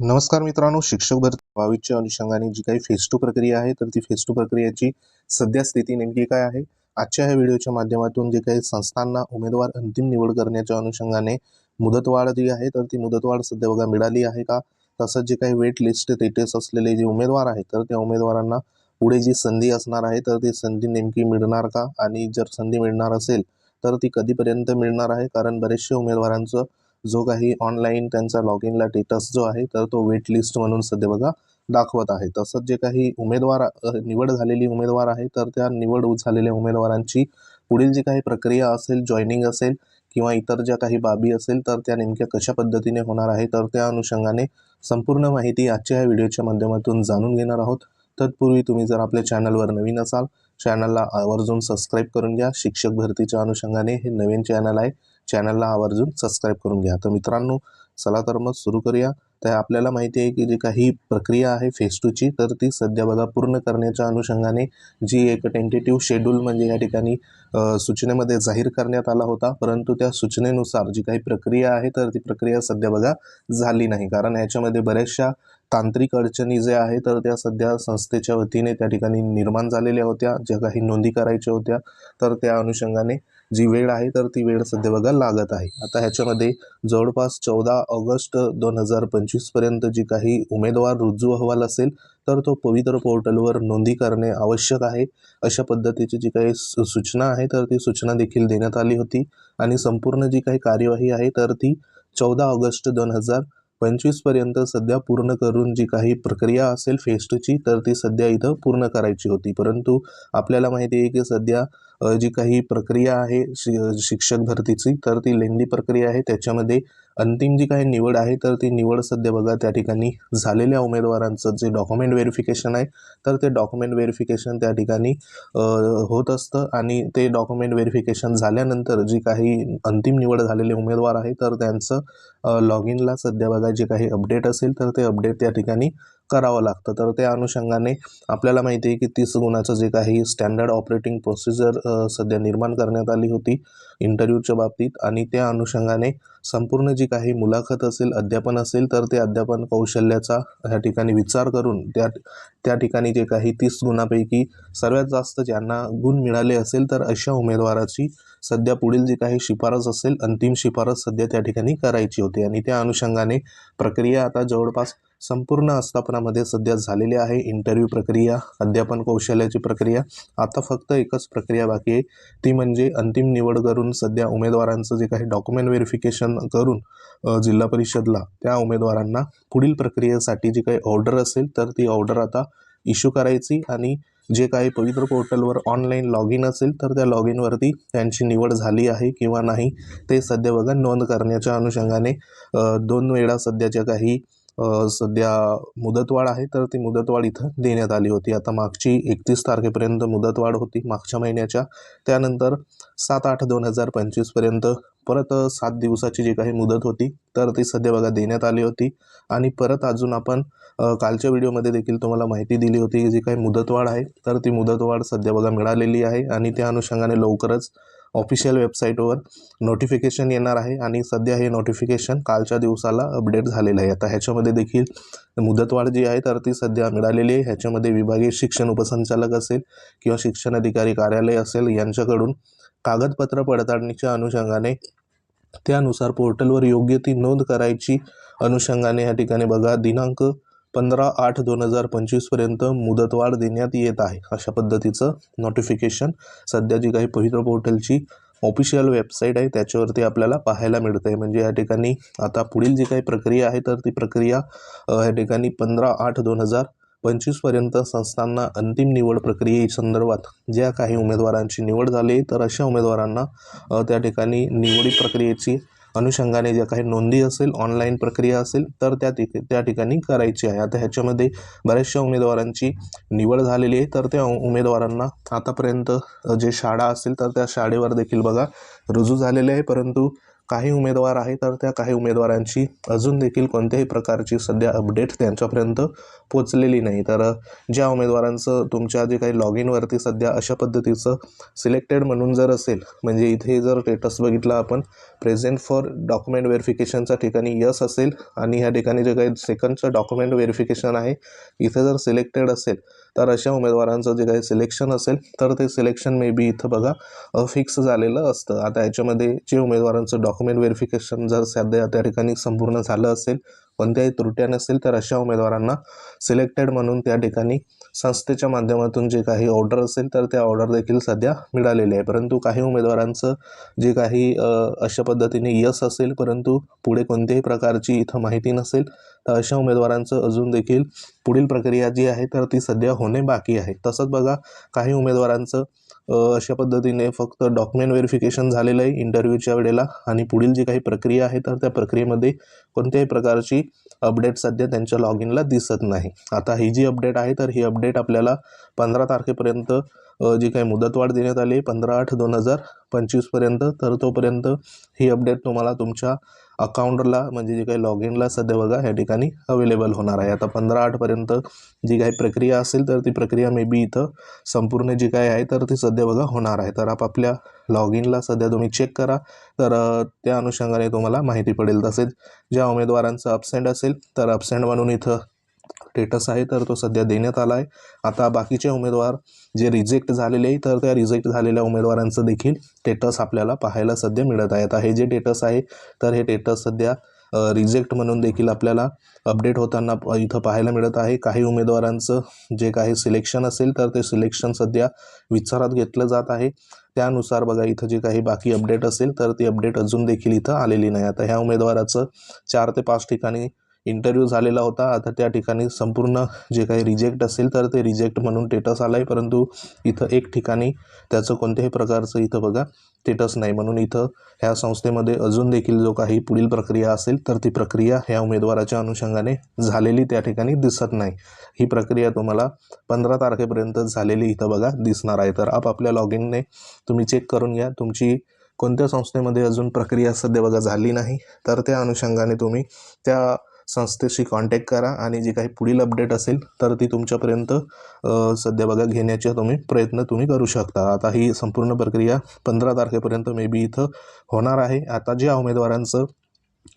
नमस्कार मित्रांनो शिक्षक भरती बावीसच्या अनुषंगाने जी काही फेस टू प्रक्रिया आहे तर ती फेस टू प्रक्रियेची सध्या स्थिती नेमकी काय आहे? आजच्या ह्या व्हिडिओच्या माध्यमातून जे काही संस्थांना उमेदवार अंतिम निवड करण्याच्या अनुषंगाने मुदतवाढ जी आहे तर ती मुदतवाढ सध्या बघा मिळाली आहे का? तसंच जे काही वेट लिस्ट स्टेटस असलेले जे उमेदवार आहेत तर त्या उमेदवारांना पुढे जी संधी असणार आहे तर ती संधी नेमकी मिळणार का? आणि जर संधी मिळणार असेल तर ती कधीपर्यंत मिळणार आहे? कारण बरेचशे उमेदवारांचं जो काही ऑनलाईन त्यांचा लॉग इनला स्टेटस जो आहे तर तो वेट लिस्ट म्हणून सध्या बघा दाखवत आहे. तसंच जे काही उमेदवार निवड झालेली उमेदवार आहे तर त्या निवड झालेल्या उमेदवारांची पुढील जी काही प्रक्रिया असेल जॉईनिंग असेल किंवा इतर ज्या काही बाबी असेल तर त्या नेमक्या कशा पद्धतीने होणार आहे तर त्या अनुषंगाने संपूर्ण माहिती आजच्या या व्हिडिओच्या माध्यमातून जाणून घेणार आहोत. तत्पूर्वी तुम्ही जर आपल्या चॅनलवर नवीन असाल चॅनलला आवर्जून सबस्क्राईब करून घ्या. शिक्षक भरतीच्या अनुषंगाने हे नवीन चॅनल आहे. चॅनलला आवर्जून सबस्क्राईब करून घ्या. तर मित्रांनो चला तर मग सुरू करूया. तर आपल्याला माहिती आहे की जी काही प्रक्रिया आहे फेज टूची तर ती सध्या बघा पूर्ण करण्याच्या अनुषंगाने जी एक टेंटेटिव्ह शेड्यूल म्हणजे या ठिकाणी सूचनेमध्ये जाहीर करण्यात आला होता. परंतु त्या सूचनेनुसार जी काही प्रक्रिया आहे तर ती प्रक्रिया सध्या बघा झाली नाही. कारण याच्यामध्ये बऱ्याचशा तांत्रिक अडचणी जे आहे तर त्या सध्या संस्थेच्या वतीने त्या ठिकाणी निर्माण झालेल्या होत्या. ज्या काही नोंदी करायच्या होत्या तर त्या अनुषंगाने जी वेळ आहे तर ती वेळ सध्या बघा लागत आहे. आता ह्याच्यामध्ये जवळपास चौदा ऑगस्ट दोन हजार पंचवीसपर्यंत जी काही उमेदवार रुजू अहवाल असेल तर तो पवित्र पोर्टलवर नोंदी करणे आवश्यक आहे. अशा पद्धतीची जी काही सूचना आहे तर ती सूचना देखील देण्यात आली होती. आणि संपूर्ण जी काही कार्यवाही आहे तर ती चौदा ऑगस्ट दोन हजार पंचवीसपर्यंत सध्या पूर्ण करून जी काही प्रक्रिया असेल फेस्टची तर ती सध्या इथं पूर्ण करायची होती. परंतु आपल्याला माहिती आहे की सध्या जी काही प्रक्रिया आहे शि शिक्षक भरतीची तर ती लेंदी प्रक्रिया आहे. त्याच्यामध्ये अंतिम जी काही निवड आहे तर ती निवड सध्या बघा त्या ठिकाणी झालेल्या उमेदवारांचं जे डॉक्युमेंट व्हेरिफिकेशन आहे तर ते डॉक्युमेंट व्हेरिफिकेशन त्या ठिकाणी होत असतं. आणि ते डॉक्युमेंट व्हेरिफिकेशन झाल्यानंतर जी काही अंतिम निवड झालेले उमेदवार आहे तर त्यांचं लॉग इनला सध्या बघा जे काही अपडेट असेल तर ते अपडेट त्या ठिकाणी करावं लागतं. तर त्या अनुषंगाने आपल्याला माहिती आहे की तीस गुणाचं जे काही स्टँडर्ड ऑपरेटिंग प्रोसिजर सध्या निर्माण करण्यात आली होती इंटरव्ह्यूच्या बाबतीत आणि त्या अनुषंगाने संपूर्ण जी काही मुलाखत असेल अध्यापन असेल तर ते अध्यापन कौशल्याचा ह्या ठिकाणी विचार करून त्या त्या ठिकाणी जे काही तीस गुणापैकी सर्वात जास्त ज्यांना गुण मिळाले असेल तर अशा उमेदवाराची सध्या पुढील जी काही शिफारस असेल अंतिम शिफारस सध्या त्या ठिकाणी करायची होती. आणि त्या अनुषंगाने प्रक्रिया आता जवळपास संपूर्ण आस्थापनामध्ये सध्या झालेली आहे इंटरव्ह्यू प्रक्रिया अध्यापन कौशल्याची प्रक्रिया. आता फक्त एकच प्रक्रिया बाकी आहे. ती म्हणजे अंतिम निवड करून सध्या उमेदवारांचं जे काही डॉक्युमेंट व्हेरिफिकेशन करून जिल्हा परिषदला त्या उमेदवारांना पुढील प्रक्रियेसाठी जी काही ऑर्डर असेल तर ती ऑर्डर आता इश्यू करायची आणि जे काही पवित्र पोर्टलवर ऑनलाईन लॉग इन असेल तर त्या लॉग इनवरती त्यांची निवड झाली आहे किंवा नाही ते सध्या बघा नोंद करण्याच्या अनुषंगाने दोन वेळा सध्या ज्या काही सध्या मुदतवाढ आहे तर ती मुदतवाढ इथं देण्यात आली होती. आता मागची एकतीस तारखेपर्यंत मुदतवाढ होती मागच्या महिन्याच्या. त्यानंतर सात आठ दोन हजार पंचवीसपर्यंत परत सात दिवसाची जी काही मुदत होती तर ती सध्या बघा देण्यात आली होती. आणि परत अजून आपण कालच्या व्हिडिओमध्ये देखील तुम्हाला माहिती दिली होती की जी काही मुदतवाढ आहे तर ती मुदतवाढ सध्या बघा मिळालेली आहे. आणि त्या अनुषंगाने लवकरच ऑफिशियल वेबसाईटवर नोटिफिकेशन येणार आहे आणि सध्या हे नोटिफिकेशन कालच्या दिवसाला अपडेट झालेलं आहे. आता ह्याच्यामध्ये देखील मुदतवाढ जी आहे तर ती सध्या मिळालेली आहे. ह्याच्यामध्ये विभागीय शिक्षण उपसंचालक असेल किंवा शिक्षण अधिकारी कार्यालय असेल यांच्याकडून कागदपत्र पडताळणीच्या अनुषंगाने त्यानुसार पोर्टलवर योग्य ती नोंद करायची अनुषंगाने या ठिकाणी बघा. दिनांक पंधरा आठ दोन हजार पंचवीसपर्यंत मुदतवाढ देण्यात येत आहे. अशा पद्धतीचं नोटिफिकेशन सध्या जी काही पवित्र पोर्टलची ऑफिशियल वेबसाईट आहे त्याच्यावरती आपल्याला पाहायला मिळतं आहे म्हणजे या ठिकाणी आता पुढील जी काही प्रक्रिया आहे तर ती प्रक्रिया या ठिकाणी पंधरा आठ दोन हजार पंचवीसपर्यंत संस्थांना अंतिम निवड प्रक्रियेसंदर्भात ज्या काही उमेदवारांची निवड झाली तर अशा उमेदवारांना त्या ठिकाणी निवडी प्रक्रियेची अनुषंगाने ज्या काही नोंदी असेल ऑनलाईन प्रक्रिया असेल तर त्या तिथे त्या ठिकाणी करायची आहे. आता ह्याच्यामध्ये बऱ्याचशा उमेदवारांची निवड झालेली आहे तर त्या उमेदवारांना आतापर्यंत जे शाळा असेल तर त्या शाळेवर देखील बघा रुजू झालेले आहे. परंतु काही उमेदवार आहे तर त्या काही उमेदवारांची अजून देखील कोणत्याही प्रकारची सध्या अपडेट त्यांच्यापर्यंत पोचलेली नाही. तर ज्या उमेदवारांचं तुमच्या जे काही लॉग इनवरती सध्या अशा पद्धतीचं सिलेक्टेड म्हणून जर असेल म्हणजे इथे जर स्टेटस बघितला आपण प्रेझेंट फॉर डॉक्युमेंट व्हेरिफिकेशनच्या ठिकाणी यस असेल आणि ह्या ठिकाणी जे काही सेकंडचं डॉक्युमेंट व्हेरिफिकेशन आहे इथे जर सिलेक्टेड असेल तर अशा उमेदवारांचं जे काही सिलेक्शन असेल तर ते सिलेक्शन मे बी इथं बघा फिक्स झालेलं असतं. आता याच्यामध्ये जे उमेदवारांचं डॉक्युमेंट व्हेरिफिकेशन जर सध्या त्या ठिकाणी संपूर्ण झालं असेल कोणत्याही त्रुट्या नसेल तर अशा उमेदवारांना सिलेक्टेड म्हणून त्या ठिकाणी संस्थेच्या माध्यमातून जे काही ऑर्डर असेल तर त्या ऑर्डर देखील सध्या मिळालेले आहे. परंतु काही उमेदवारांचं जे काही अशा पद्धतीने यस असेल परंतु पुढे कोणत्याही प्रकारची इथं माहिती नसेल तर अशा उमेदवारांचं अजून देखील पुढील प्रक्रिया जी आहे तर ती सध्या होणे बाकी आहे. तसंच बघा काही उमेदवारांचं अशा पद्धतीने फक्त डॉक्युमेंट व्हेरिफिकेशन झालेलं आहे इंटरव्ह्यूच्या वेळेला आणि पुढील जी काही प्रक्रिया आहे तर त्या प्रक्रियेमध्ये कोणत्याही प्रकारची अपडेट सध्या त्यांच्या लॉग इनला दिसत नाही. आता ही जी अपडेट आहे तर ही अपडेट आपल्याला पंधरा तारखेपर्यंत जी काही मुदतवाढ देण्यात आली पंधरा आठ दोन हजार पंचवीसपर्यंत तर तोपर्यंत ही अपडेट तुम्हाला तुमच्या अकाउंटला म्हणजे जे काही लॉग इनला सध्या बघा ह्या ठिकाणी अवेलेबल होणार आहे. आता पंधरा आठपर्यंत जी काही प्रक्रिया असेल तर ती प्रक्रिया मे बी इथं संपूर्ण जी काय आहे तर ती सध्या बघा होणार आहे. तर आपापल्या लॉग इनला सध्या तुम्ही चेक करा. तर त्या अनुषंगाने तुम्हाला माहिती पडेल तसेच ज्या उमेदवारांचं अबसेंट असेल तर अबसेंट म्हणून इथं स्टेटस आहे तर तो सध्या देण्यात आला आहे. आता बाकीचे उमेदवार जे रिजेक्ट झालेले आहे तर त्या रिजेक्ट झालेल्या उमेदवारांचं देखील स्टेटस आपल्याला पाहायला सध्या मिळत आहे आता हे जे स्टेटस आहे तर हे स्टेटस सध्या रिजेक्ट म्हणून देखील आपल्याला अपडेट होताना इथं पाहायला मिळत आहे. काही उमेदवारांचं जे काही सिलेक्शन असेल तर ते सिलेक्शन सध्या विचारात घेतलं जात आहे. त्यानुसार बघा इथं जे काही बाकी अपडेट असेल तर ती अपडेट अजून देखील इथं आलेली नाही. आता ह्या उमेदवाराचं चार ते पाच ठिकाणी इंटरव्ह्यू झालेला होता. आता त्या ठिकाणी संपूर्ण जे काही रिजेक्ट असेल तर ते रिजेक्ट म्हणून टेटस आलं आहे परंतु इथं एक ठिकाणी त्याचं कोणत्याही प्रकारचं इथं बघा टेटस नाही. म्हणून इथं ह्या संस्थेमध्ये अजून देखील जो काही पुढील प्रक्रिया असेल तर ती प्रक्रिया ह्या उमेदवाराच्या अनुषंगाने झालेली त्या ठिकाणी दिसत नाही. ही प्रक्रिया तुम्हाला पंधरा तारखेपर्यंत झालेली इथं बघा दिसणार आहे. तर आपापल्या लॉग इनने तुम्ही चेक करून घ्या. तुमची कोणत्या संस्थेमध्ये अजून प्रक्रिया सध्या बघा झाली नाही. तर त्या अनुषंगाने तुम्ही त्या संस्थेशी कॉन्टॅक्ट करा आणि जी काही पुढील अपडेट असेल तर ती तुमच्यापर्यंत सध्या बघा घेण्याचा तुम्ही प्रयत्न तुम्ही करू शकता. आता ही संपूर्ण प्रक्रिया पंधरा तारखेपर्यंत मे बी इथं होणार आहे. आता ज्या उमेदवारांचं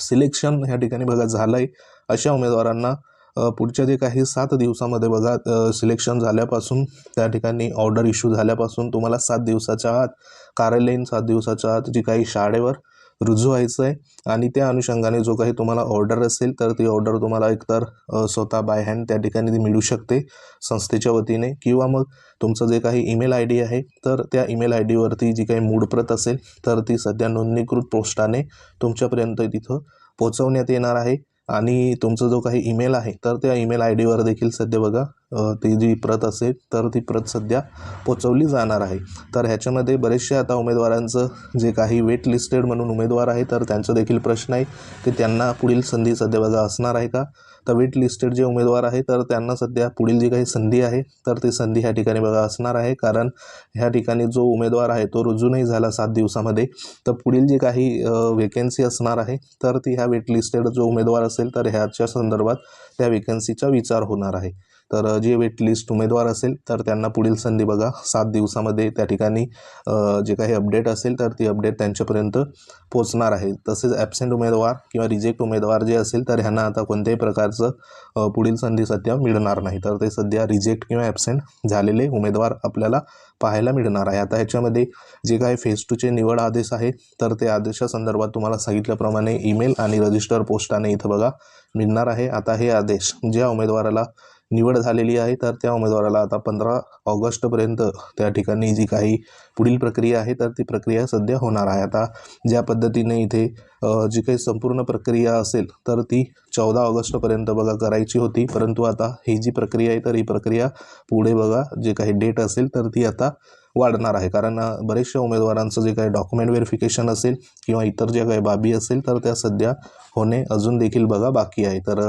सिलेक्शन ह्या ठिकाणी बघा झालं आहे अशा उमेदवारांना पुढच्या जे काही सात दिवसामध्ये बघा सिलेक्शन झाल्यापासून त्या ठिकाणी ऑर्डर इश्यू झाल्यापासून तुम्हाला सात दिवसाच्या आत कार्यालयीन सात दिवसाच्या आत जी काही शाळेवर रुजू व्हायचं आहे आणि त्या अनुषंगाने जो काही तुम्हाला ऑर्डर असेल तर ती ऑर्डर तुम्हाला एकतर स्वतः बाय हँड त्या ठिकाणी ती मिळू शकते संस्थेच्या वतीने. किंवा मग तुमचं जे काही ईमेल आय डी आहे तर त्या ईमेल आय डीवरती जी काही मूडप्रत असेल तर ती सध्या नोंदणीकृत पोस्टाने तुमच्यापर्यंत तिथं पोचवण्यात येणार आहे. आणि तुमचा जो काही ईमेल आहे तर त्या ईमेल आय डीवर देखील सध्या बघा ती जी प्रत असेल तर ती प्रत सध्या पोचवली जाणार आहे. तर ह्याच्यामध्ये बरेचसे आता उमेदवारांचं जे काही वेट लिस्टेड म्हणून उमेदवार आहे तर त्यांचं देखील प्रश्न आहे की त्यांना पुढील संधी सध्या बघा असणार आहे का? तर वेट लिस्टेड जे उमेदवार आहे तर त्यांना सध्या पुढील जी काही संधी आहे तर ती संधी ह्या ठिकाणी बघा असणार आहे. कारण ह्या ठिकाणी जो उमेदवार आहे तो रुजू नाही झाला सात दिवसामध्ये. तर पुढील जी काही वेकेन्सी असणार आहे तर ती ह्या वेट लिस्टेड जो उमेदवार असेल तर ह्याच्या संदर्भात त्या वेकन्सीचा विचार होणार आहे. तर जे वेट लिस्ट उमेदवार असेल तर त्यांना पुढील संधी बघा. सात दिवसामध्ये त्या ठिकाणी जे काही अपडेट असेल तर ती अपडेट त्यांच्यापर्यंत पोचणार आहे. तसेच ॲबसेंट उमेदवार किंवा रिजेक्ट उमेदवार जे असेल तर ह्यांना आता कोणत्याही प्रकारचं पुढील संधी सध्या मिळणार नाही. तर ते सध्या रिजेक्ट किंवा ॲबसेंट झालेले उमेदवार आपल्याला पाहायला मिळणार आहे. आता ह्याच्यामध्ये जे काही फेज टूचे निवड आदेश आहे तर ते आदेशासंदर्भात तुम्हाला सांगितल्याप्रमाणे ईमेल आणि रजिस्टर पोस्टाने इथं बघा मिळणार आहे. आता हे आदेश ज्या उमेदवाराला निवड झालेली आहे. तर त्या उमेदवाराला आता पंधरा ऑगस्टपर्यंत त्या ठिकाणी जी काही पुढील प्रक्रिया आहे तर ती प्रक्रिया सध्या होणार आहे. आता ज्या पद्धतीने इथे जी काही संपूर्ण प्रक्रिया असेल तर ती चौदा ऑगस्टपर्यंत बघा करायची होती. परंतु आता ही जी प्रक्रिया आहे तर ही प्रक्रिया पुढे बघा जे काही डेट असेल तर ती आता वाढणार आहे. कारण बरेचशा उमेदवारांचं जे काही डॉक्युमेंट व्हेरिफिकेशन असेल किंवा इतर ज्या काही बाबी असेल तर त्या सध्या होणे अजून देखील बघा बाकी आहे. तर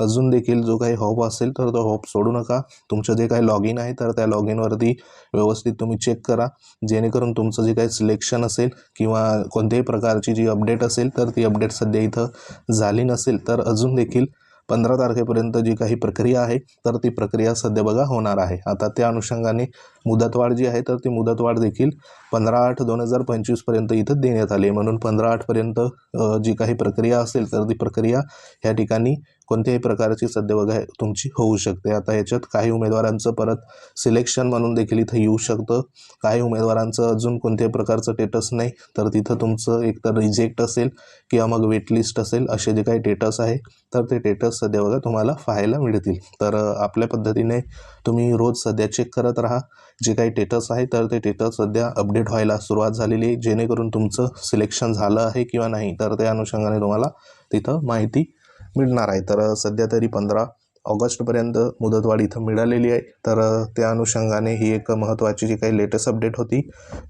अजून देखील जो काही होप असेल तर तो होप सोडू नका. तुमचं जे काही लॉग इन आहे तर त्या लॉग इनवरती व्यवस्थित तुम्ही चेक करा. जेणेकरून तुमचं जे काही सिलेक्शन असेल किंवा कोणत्याही प्रकारची जी अपडेट असेल तर ती अपडेट सध्या इथं झाली नसेल तर अजून देखील पंधरा तारखेपर्यंत जी काही प्रक्रिया आहे तर ती प्रक्रिया सध्या बघा होणार आहे. आता त्या अनुषंगाने मुदतवाढ जी आहे तर ती मुदतवाढ देखील पंधरा आठ दोन हजार पंचवीसपर्यंत इथं देण्यात आली आहे. म्हणून पंधरा आठपर्यंत जी काही प्रक्रिया असेल तर ती प्रक्रिया ह्या ठिकाणी कोणत्याही प्रकारची सध्या बघा तुमची होऊ शकते. आता याच्यात काही उमेदवारांचं परत सिलेक्शन म्हणून देखील इथं येऊ शकतं. काही उमेदवारांचं अजून कोणत्याही प्रकारचं टेटस नाही. तर तिथं तुमचं एकतर रिजेक्ट असेल किंवा मग वेटलिस्ट असेल असे जे काही टेटस आहे तर ते टेटस सध्या बघा तुम्हाला पाहायला मिळतील. तर आपल्या पद्धतीने तुम्ही रोज सध्या चेक करत राहा. जे काही टेटस आहे तर ते टेटस सध्या अपडेट व्हायला सुरुवात झालेली आहे. जेणेकरून तुमचं सिलेक्शन झालं आहे किंवा नाही तर त्या अनुषंगाने तुम्हाला तिथं माहिती मिळणार आहे. तर सध्या तरी पंधरा ऑगस्टपर्यंत मुदतवाढ इथं मिळालेली आहे. तर त्या अनुषंगाने ही एक महत्त्वाची जी काही लेटेस्ट अपडेट होती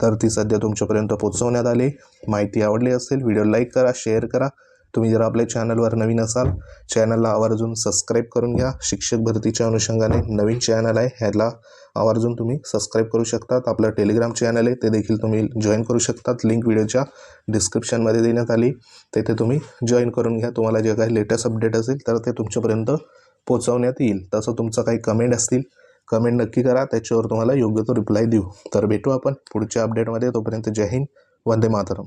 तर ती सध्या तुमच्यापर्यंत पोहोचवण्यात आली. माहिती आवडली असेल व्हिडिओ लाईक करा शेअर करा. तुम्ही जर आपल्या चॅनलवर नवीन असाल चॅनलला आवर्जून सबस्क्राईब करून घ्या. शिक्षक भरतीच्या अनुषंगाने नवीन चॅनल आहे ह्याला आवर्जून तुम्ही सबस्क्राईब करू शकतात. आपलं टेलिग्राम चॅनल आहे ते देखील तुम्ही जॉईन करू शकतात. लिंक व्हिडिओच्या डिस्क्रिप्शनमध्ये देण्यात आली. तेथे तुम्ही जॉईन करून घ्या. तुम्हाला जे काही लेटेस्ट अपडेट असेल तर ते तुमच्यापर्यंत पोहोचवण्यात येईल. तसं तुमचं काही कमेंट असतील कमेंट नक्की करा. त्याच्यावर तुम्हाला योग्य तो रिप्लाय देऊ. तर भेटू आपण पुढच्या अपडेटमध्ये तोपर्यंत जय हिंद. वंदे मातरम.